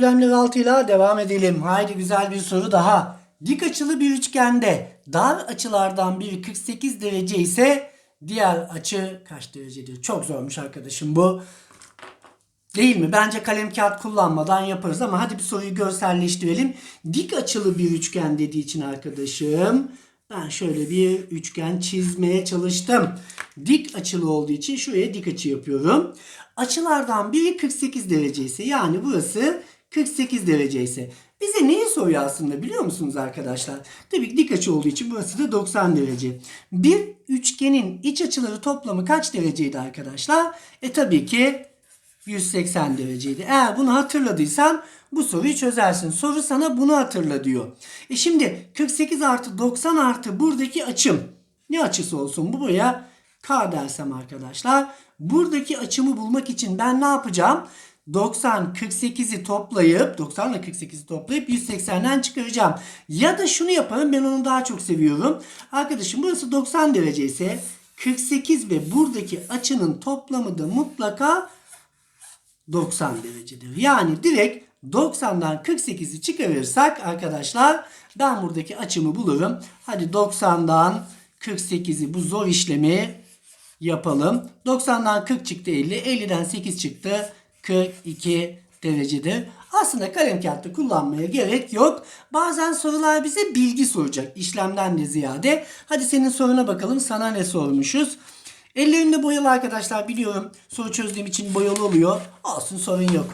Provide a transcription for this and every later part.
problemleri altıyla devam edelim. Haydi güzel bir soru daha. Dik açılı bir üçgende dar açılardan biri 48 derece ise diğer açı kaç derecedir? Çok zormuş arkadaşım bu. Değil mi? Bence kalem kağıt kullanmadan yaparız ama hadi bir soruyu görselleştirelim. Dik açılı bir üçgen dediği için arkadaşım ben şöyle bir üçgen çizmeye çalıştım. Dik açılı olduğu için şuraya dik açı yapıyorum. Açılardan biri 48 derece ise yani burası 48 derece ise bize neyi soruyor aslında biliyor musunuz arkadaşlar? Tabii ki dik açı olduğu için burası da 90 derece. Bir üçgenin iç açıları toplamı kaç dereceydi arkadaşlar? E tabii ki 180 dereceydi. Eğer bunu hatırladıysan bu soruyu çözersin. Soru sana bunu hatırla diyor. E şimdi 48 artı 90 artı buradaki açım. Ne açısı olsun bu buraya? K dersem arkadaşlar. Buradaki açımı bulmak için ben ne yapacağım? 90 48'i toplayıp 90 ile 48'i toplayıp 180'den çıkaracağım. Ya da şunu yaparım ben onu daha çok seviyorum. Arkadaşım burası 90 derece ise 48 ve buradaki açının toplamı da mutlaka 90 derecedir. Yani direkt 90'dan 48'i çıkarırsak arkadaşlar ben buradaki açımı bulurum. Hadi 90'dan 48'i bu zor işlemi yapalım. 90'dan 40 çıktı 50. 50'den 8 çıktı 42 derecedir. Aslında kalem kağıtta kullanmaya gerek yok. Bazen sorular bize bilgi soracak işlemden de ziyade. Hadi senin soruna bakalım sana ne sormuşuz. Ellerinde boyalı arkadaşlar biliyorum. Soru çözdüğüm için boyalı oluyor. Olsun sorun yok.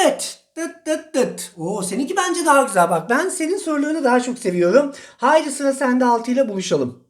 Evet. Dıt dıt dıt. Oo, seninki bence daha güzel. Bak ben senin sorularını daha çok seviyorum. Haydi sıra sende 6 ile buluşalım.